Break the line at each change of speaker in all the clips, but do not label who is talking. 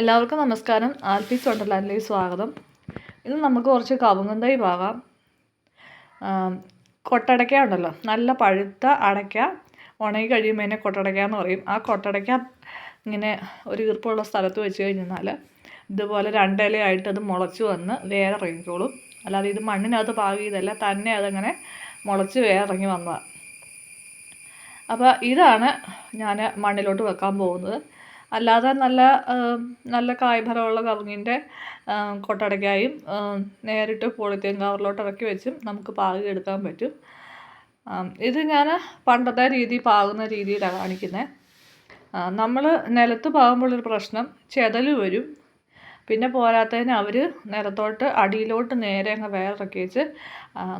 എല്ലാവർക്കും നമസ്കാരം. ആൽഫീസ് വണ്ടർലാൻഡിലേക്ക് സ്വാഗതം. ഇന്ന് നമുക്ക് കുറച്ച് കവുങ്ങൻ തൈ പാകാം കൊട്ടടയ്ക്ക ഉണ്ടല്ലോ. നല്ല പഴുത്ത അടയ്ക്ക. ഉണങ്ങി കഴിയുമ്പോൾ അതിനെ കൊട്ടടയ്ക്ക എന്ന് പറയും. ആ കൊട്ടടയ്ക്ക ഇങ്ങനെ ഒരു ഈർപ്പമുള്ള സ്ഥലത്ത് വെച്ച് കഴിഞ്ഞാൽ ഇതുപോലെ രണ്ടിലയായിട്ട് അത് മുളച്ച് വന്ന് വേറെ ഇറങ്ങിക്കോളും. അല്ലാതെ ഇത് മണ്ണിനകത്ത് പാകിയതല്ല തന്നെ അതങ്ങനെ മുളച്ച് വേറെ ഇറങ്ങി വന്നതാണ് അപ്പോൾ ഇതാണ് ഞാൻ മണ്ണിലോട്ട് വെക്കാൻ പോകുന്നത്. അല്ലാതെ നല്ല നല്ല കായ്ഫലമുള്ള കവുങ്ങിന്റെ കൊട്ടടയ്ക്കായും നേരിട്ട് പോളിത്തീൻ കവറിലോട്ട് ഇറക്കി വെച്ചും നമുക്ക് പാകി എടുക്കാൻ പറ്റും. ഇത് ഞാൻ പണ്ടത്തെ രീതി പാകുന്ന രീതിയിലാണ് കാണിക്കുന്നത് നമ്മൾ നിലത്ത് പാകുമ്പോഴൊരു പ്രശ്നം ചെതൽ വരും. പിന്നെ പോരാത്തതിന് അവർ നിലത്തോട്ട് അടിയിലോട്ട് നേരെ അങ്ങ് വേറിറക്കി വെച്ച്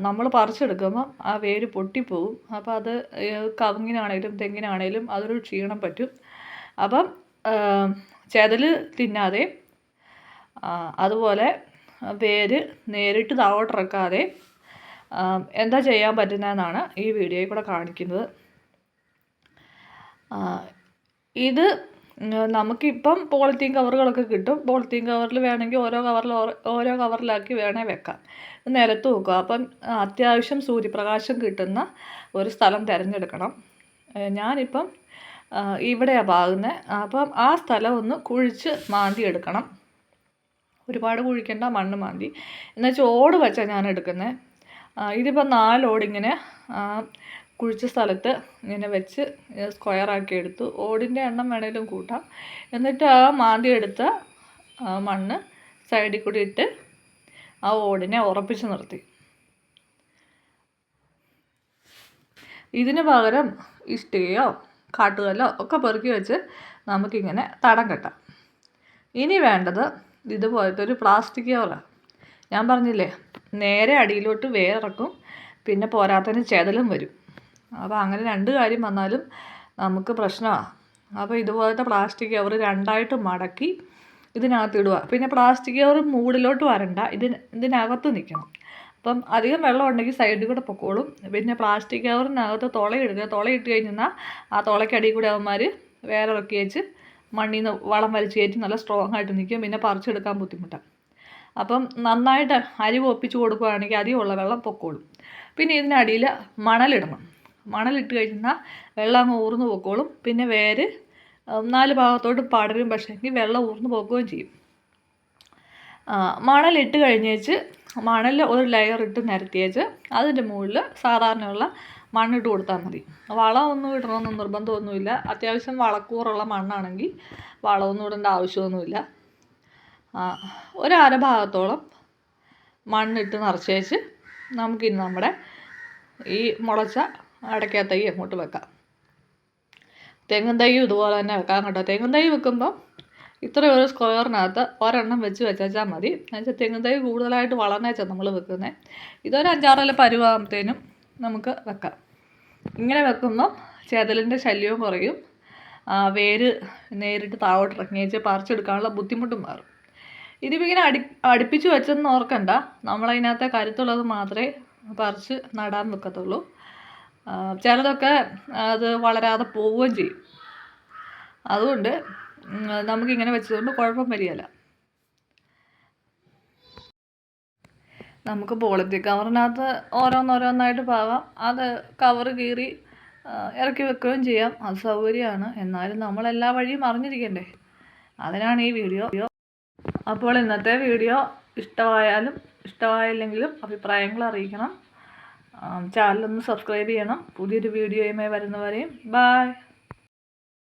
നമ്മൾ പറിച്ചെടുക്കുമ്പം ആ വേര് പൊട്ടിപ്പോവും. അപ്പോൾ അത് കവുങ്ങിനാണേലും തെങ്ങിനാണേലും അതൊരു ക്ഷീണം പറ്റും. അപ്പം ചെതൽ തിന്നാതെ അതുപോലെ വേര് നേരിട്ട് താഴോട്ടിറക്കാതെ എന്താ ചെയ്യാൻ പറ്റുന്നതെന്നാണ് ഈ വീഡിയോയിൽ കൂടെ കാണിക്കുന്നത്. ഇത് നമുക്കിപ്പം പോളിത്തീൻ കവറുകളൊക്കെ കിട്ടും. പോളിത്തീൻ കവറിൽ വേണമെങ്കിൽ ഓരോ കവറിൽ ഓരോ കവറിലാക്കി വേണേൽ വെക്കാം. നിലത്ത് വെക്കുക. അപ്പം അത്യാവശ്യം സൂര്യപ്രകാശം കിട്ടുന്ന ഒരു സ്ഥലം തിരഞ്ഞെടുക്കണം. ഞാനിപ്പം ഇവിടെയാണ് പാകുന്നത് അപ്പം ആ സ്ഥലം ഒന്ന് കുഴിച്ച് മാന്തി എടുക്കണം ഒരുപാട് കുഴിക്കേണ്ട മണ്ണ് മാന്തി. എന്നുവെച്ചാൽ ഓട് വെച്ചാൽ ഞാൻ എടുക്കുന്നത് ഇതിപ്പോൾ നാലോടിങ്ങനെ കുഴിച്ച സ്ഥലത്ത് ഇങ്ങനെ വെച്ച് സ്ക്വയറാക്കി എടുത്തു. ഓടിന്റെ എണ്ണം വേണേലും കൂട്ടാം. എന്നിട്ട് ആ മാന്തി എടുത്ത മണ്ണ് സൈഡിൽ കൂടി ഇട്ട് ആ ഓടിനെ ഉറപ്പിച്ച് നിർത്തി. ഇതിന് പകരം ഇഷ്ടികയോ കാട്ടുകല്ലോ ഒക്കെ പെറുക്കി വെച്ച് നമുക്കിങ്ങനെ തടം കെട്ടാം. ഇനി വേണ്ടത് ഇതുപോലത്തെ ഒരു പ്ലാസ്റ്റിക് കവറാണ് ഞാൻ പറഞ്ഞില്ലേ നേരെ അടിയിലോട്ട് വേറിറക്കും പിന്നെ പോരാത്തതിന് ചെതലും വരും. അപ്പോൾ അങ്ങനെ രണ്ട് കാര്യം വന്നാലും നമുക്ക് പ്രശ്നമാണ് അപ്പോൾ ഇതുപോലത്തെ പ്ലാസ്റ്റിക് കവർ രണ്ടായിട്ട് മടക്കി ഇതിനകത്ത് ഇടുക പിന്നെ പ്ലാസ്റ്റിക് കവർ മൂടിലോട്ട് വരണ്ട ഇതിന് ഇതിനകത്ത് നിൽക്കണം അപ്പം അധികം വെള്ളം ഉണ്ടെങ്കിൽ സൈഡിൽ കൂടെ പൊക്കോളും. പിന്നെ പ്ലാസ്റ്റിക് കവറിനകത്ത് തുളയിടുക തുളയിട്ട് കഴിഞ്ഞാൽ ആ തുളയ്ക്കടിയിൽ കൂടെ അവന്മാർ വേറെ ഇറക്കി വെച്ച് മണ്ണിൽ നിന്ന് വളം വലിച്ച് കയറ്റി നല്ല സ്ട്രോങ് ആയിട്ട് നിൽക്കും പിന്നെ പറിച്ചെടുക്കാൻ ബുദ്ധിമുട്ടാണ് അപ്പം നന്നായിട്ട് അരി ഒപ്പിച്ച് കൊടുക്കുകയാണെങ്കിൽ അധികമുള്ള വെള്ളം പൊക്കോളും. പിന്നെ ഇതിനടിയിൽ മണലിടണം മണലിട്ട് കഴിഞ്ഞാൽ വെള്ളം അങ്ങ് ഊർന്ന് പൊക്കോളും. പിന്നെ വേര് നാല് ഭാഗത്തോട്ട് പടരും പക്ഷേ വെള്ളം ഊർന്നു പോക്കുകയും ചെയ്യും. മണലിട്ട് കഴിഞ്ഞേച്ച് മണൽ ഒരു ലെയർ ഇട്ട് നിരത്തിയേച്ച് അതിന്റെ മുകളിൽ സാധാരണയുള്ള മണ്ണിട്ട് കൊടുത്താൽ മതി. വളമൊന്നും ഇടണമെന്ന് നിർബന്ധമൊന്നുമില്ല. അത്യാവശ്യം വളക്കൂറുള്ള മണ്ണാണെങ്കിൽ വളമൊന്നും ഇടേണ്ട ആവശ്യമൊന്നുമില്ല. ഒരഭാഗത്തോളം മണ്ണിട്ട് നിറച്ചേച്ച് നമുക്കിനി നമ്മുടെ ഈ മുളച്ച അടയ്ക്ക തൈ അങ്ങോട്ട് വെക്കാം. തെങ്ങും തൈയും ഇതുപോലെ തന്നെ വെക്കാം കേട്ടോ. തെങ്ങും തൈ വെക്കുമ്പം ഇത്ര ഒരു സ്ക്വയറിനകത്ത് ഒരെണ്ണം വെച്ച് വെച്ചാൽ മതി. എന്നുവെച്ചാൽ തെങ്ങ് തൈ കൂടുതലായിട്ട് വളർന്നേച്ചാൽ നമ്മൾ വെക്കുന്നത് ഇതൊരു അഞ്ചാറല്ല പരുവാകുമ്പത്തേനും നമുക്ക് വെക്കാം. ഇങ്ങനെ വെക്കുമ്പോൾ ചെതലിന്റെ ശല്യവും കുറയും. വേര് നേരിട്ട് താവോട്ട് ഇറങ്ങിയേച്ച് പറിച്ചെടുക്കാനുള്ള ബുദ്ധിമുട്ടും മാറും. ഇതിപ്പോൾ ഇങ്ങനെ അടി അടുപ്പിച്ച് വെച്ചെന്ന് ഓർക്കണ്ട. നമ്മളതിനകത്തെ കരുത്തുള്ളത് മാത്രമേ പറിച്ച് നടാൻ വെക്കത്തുള്ളൂ. ചിലതൊക്കെ അത് വളരാതെ പോവുകയും ചെയ്യും. അതുകൊണ്ട് നമുക്കിങ്ങനെ വെച്ചതുകൊണ്ട് കുഴപ്പം വരികയില്ല. നമുക്ക് പോളിത്തീൻ കവറിനകത്ത് ഓരോന്നോരോന്നായിട്ട് പാവാം. അത് കവർ കീറി ഇറക്കി വെക്കുകയും ചെയ്യാം. അത് സൗകര്യമാണ്. എന്നാലും നമ്മളെല്ലാ വഴിയും അറിഞ്ഞിരിക്കണ്ടേ? അതിനാണ് ഈ വീഡിയോ. അപ്പോൾ ഇന്നത്തെ വീഡിയോ ഇഷ്ടമായാലും ഇഷ്ടമായില്ലെങ്കിലും അഭിപ്രായങ്ങൾ അറിയിക്കണം. ചാനലൊന്ന് സബ്സ്ക്രൈബ് ചെയ്യണം. പുതിയൊരു വീഡിയോയുമായി വരുന്നവരെയും ബായ്